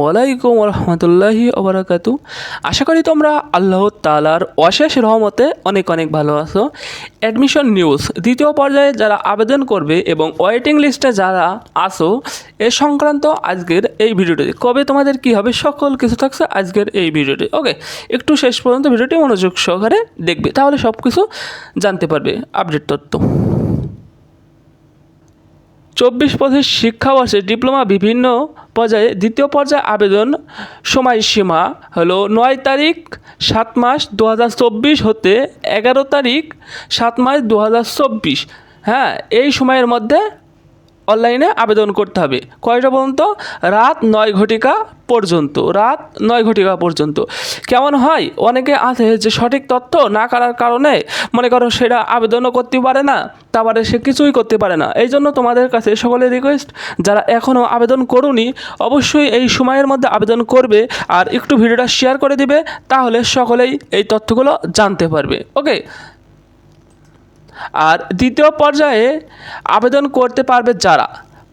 ওয়ালাইকুম রহমতুল্লাহি ওবরাকাতু। আশা করি তোমরা আল্লাহ তালার অশেষ রহমতে অনেক অনেক ভালো আছো। অ্যাডমিশন নিউজ দ্বিতীয় পর্যায়ে যারা আবেদন করবে এবং ওয়েটিং লিস্টে যারা আসো এ সংক্রান্ত আজকের এই ভিডিওটি। কবে তোমাদের কি হবে, সকল কিছু থাকছে আজকের এই ভিডিওটি। ওকে, একটু শেষ পর্যন্ত ভিডিওটি মনোযোগ সহকারে দেখবে, তাহলে সব কিছু জানতে পারবে আপডেট তথ্য। চব্বিশ পঁচিশ শিক্ষাবর্ষে ডিপ্লোমা বিভিন্ন পর্যায়ে দ্বিতীয় পর্যায়ে আবেদন সময়সীমা হলো নয় তারিখ সাত মাস দু হাজার চব্বিশ হতে এগারো তারিখ সাত মাস দু হাজার চব্বিশ। হ্যাঁ এই সময়ের মধ্যে অনলাইনে আবেদন করতে হবে। কয়টা পর্যন্ত রাত নয় ঘটিকা পর্যন্ত, রাত নয় ঘটিকা পর্যন্ত। কেমন হয়? অনেকে আছে যে সঠিক তথ্য না করার কারণে মনে করো সেটা আবেদনও করতে পারে না, তারপরে সে কিছুই করতে পারে না। এই জন্য তোমাদের কাছে সকলের রিকোয়েস্ট যারা এখনও আবেদন করুনি, অবশ্যই এই সময়ের মধ্যে আবেদন করবে আর একটু ভিডিওটা শেয়ার করে দিবে, তাহলে সকলেই এই তথ্যগুলো জানতে পারবে। ওকে আর দ্বিতীয় পর্যায়ে আবেদন করতে পারবে যারা।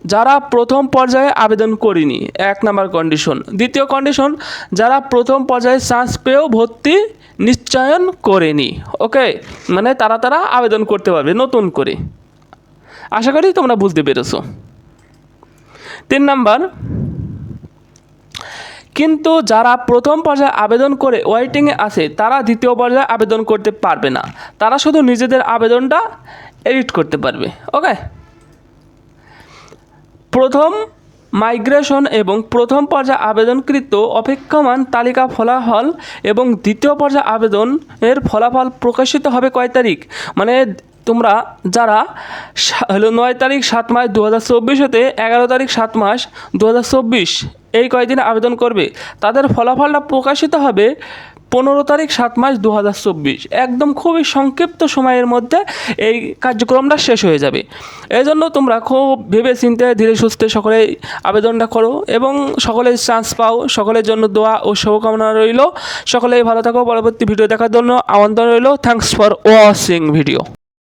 যারা প্রথম পর্যায়ে আবেদন করিনি, এক নাম্বার কন্ডিশন দ্বিতীয় কন্ডিশন যারা প্রথম পর্যায়ে চান্স পেয়েও ভর্তি নিশ্চয়ন করেনি। ওকে মানে তারা তারা আবেদন করতে পারবে নতুন করে। আশা করি তোমরা বুঝতে পেরেছ। তিন নাম্বার কিন্তু যারা প্রথম পর্যায়ে আবেদন করে ওয়েটিংয়ে আছে, তারা দ্বিতীয় পর্যায়ে আবেদন করতে পারবে না। তারা শুধু নিজেদের আবেদনটা এডিট করতে পারবে, ওকে? প্রথম মাইগ্রেশন এবং প্রথম পর্যায়ে আবেদনকৃত অপেক্ষমান তালিকা ফলাফল এবং দ্বিতীয় পর্যায়ে আবেদনের ফলাফল প্রকাশিত হবে কয় তারিখ? মানে তোমরা যারা হলো নয় তারিখ সাত মাস দু হাজার চব্বিশ হতে এগারো তারিখ সাত মাস দু হাজার চব্বিশ এই কয়দিনে আবেদন করবে, তাদের ফলাফলটা প্রকাশিত হবে পনেরো তারিখ সাত মাস দু হাজার চব্বিশ। একদম খুবই সংক্ষিপ্ত সময়ের মধ্যে এই কার্যক্রমটা শেষ হয়ে যাবে। এই জন্য তোমরা খুব ভেবে চিন্তে ধীরে সুস্থে সকলেই আবেদনটা করো এবং সকলেই চান্স পাও, সকলের জন্য দোয়া ও শুভকামনা রইল। সকলেই ভালো থাকো, পরবর্তী ভিডিও দেখার জন্য আমন্ত্রণ রইল। Thanks for watching video